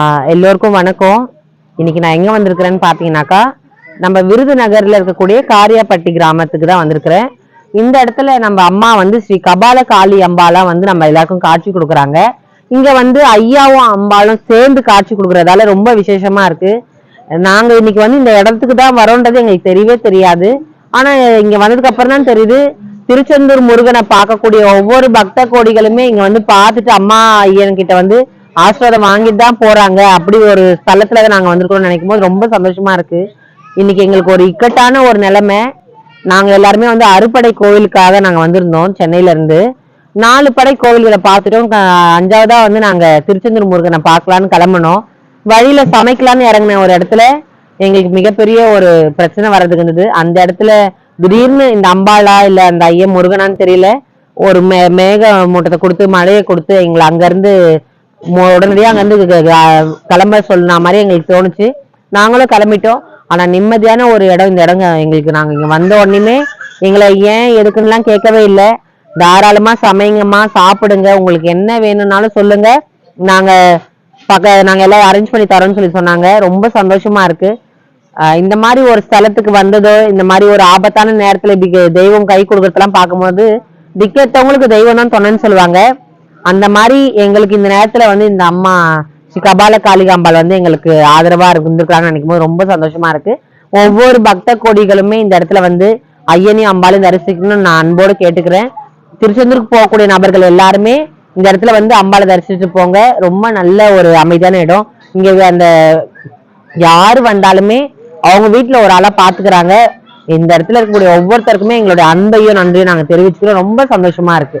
எல்லோருக்கும் வணக்கம். இன்னைக்கு நான் எங்க வந்திருக்கிறேன்னு பாத்தீங்கன்னாக்கா நம்ம விருதுநகர்ல இருக்கக்கூடிய காரியாப்பட்டி கிராமத்துக்கு தான் வந்திருக்கிறேன். இந்த இடத்துல நம்ம அம்மா வந்து ஸ்ரீ கபால காளி அம்பாலா வந்து நம்ம எல்லாருக்கும் காட்சி கொடுக்குறாங்க. இங்க வந்து ஐயாவும் அம்பாலும் சேர்ந்து காட்சி கொடுக்கறதால ரொம்ப விசேஷமா இருக்கு. நாங்க இன்னைக்கு வந்து இந்த இடத்துக்கு தான் வரோன்றது எங்களுக்கு தெரியவே தெரியாது. ஆனா இங்க வந்ததுக்கு அப்புறம் தான் தெரியுது. திருச்செந்தூர் முருகனை பார்க்கக்கூடிய ஒவ்வொரு பக்த கோடிகளுமே இங்க வந்து பார்த்துட்டு அம்மா ஐயன் கிட்ட வந்து ஆசீர்வாதம் வாங்கிட்டு தான் போறாங்க. அப்படி ஒரு ஸ்தலத்துல நாங்க வந்திருக்கோம்னு நினைக்கும் போது ரொம்ப சந்தோஷமா இருக்கு. இன்னைக்கு எங்களுக்கு ஒரு இக்கட்டான ஒரு நிலைமை. நாங்க எல்லாருமே வந்து அறுபடை கோவிலுக்காக நாங்க வந்திருந்தோம் சென்னையில இருந்து. நாலு படை கோவில்களை பார்த்துட்டோம். அஞ்சாவதா வந்து நாங்க திருச்செந்தூர் முருகனை பார்க்கலான்னு கிளம்பினோம். வழியில சமைக்கலான்னு இறங்கின ஒரு இடத்துல எங்களுக்கு மிகப்பெரிய ஒரு பிரச்சனை வர்றதுக்கு இருந்தது. அந்த இடத்துல திடீர்னு இந்த அம்பாளா இல்ல அந்த ஐயன் முருகனான்னு தெரியல ஒரு மே மேக மூட்டத்தை கொடுத்து மழையை கொடுத்து எங்களை அங்கேருந்து மு- உடனடியா அங்கிருந்து க- கிளம்ப சொன்ன மாதிரி எங்களுக்கு தோணுச்சு. நாங்களும் கிளம்பிட்டோம். ஆனா நிம்மதியான ஒரு இடம் இந்த இடம் எங்களுக்கு. நாங்க இங்க வந்த உடனேமே எங்களை ஏன் எதுக்குன்னுலாம் கேட்கவே இல்லை. தாராளமா சமைங்கம்மா சாப்பிடுங்க. உங்களுக்கு என்ன வேணும்னாலும் சொல்லுங்க. நாங்க பக்க நாங்க எல்லாம் அரேஞ்ச் பண்ணி தரோம்னு சொல்லி சொன்னாங்க. ரொம்ப சந்தோஷமா இருக்கு. இந்த மாதிரி ஒரு ஸ்தலத்துக்கு வந்ததோ இந்த மாதிரி ஒரு ஆபத்தான நேரத்துல இப்படி தெய்வம் கை கொடுக்கறதெல்லாம் பார்க்கும்போது திக்கத்தவங்களுக்கு தெய்வம் தான் துணைன்னு சொல்லுவாங்க. அந்த மாதிரி எங்களுக்கு இந்த நேரத்துல வந்து இந்த அம்மா ஸ்ரீ கபால காளிகாம்பாள் வந்து எங்களுக்கு ஆதரவா இருந்திருக்காங்கன்னு நினைக்கும் போது ரொம்ப சந்தோஷமா இருக்கு. ஒவ்வொரு பக்த கோடிகளுமே இந்த இடத்துல வந்து ஐயனையும் அம்பாளையும் தரிசிக்கணும்னு நான் அன்போடு கேட்டுக்கிறேன். திருச்செந்தூருக்கு போகக்கூடிய நபர்கள் எல்லாருமே இந்த இடத்துல வந்து அம்பாளை தரிசிட்டு போங்க. ரொம்ப நல்ல ஒரு அமைதியான இடம். இங்க அந்த யாரு வந்தாலுமே அவங்க வீட்டுல ஒரு ஆளா பாத்துக்கிறாங்க. இந்த இடத்துல இருக்கக்கூடிய ஒவ்வொருத்தருக்குமே எங்களுடைய அன்பையும் நன்றியும் நாங்க தெரிவிச்சுக்கிறோம். ரொம்ப சந்தோஷமா இருக்கு.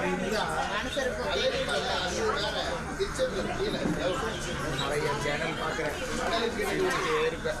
பச்சை வேப்பிலைதான் உன் பட்டு சேலைகளா ஐயலைதான்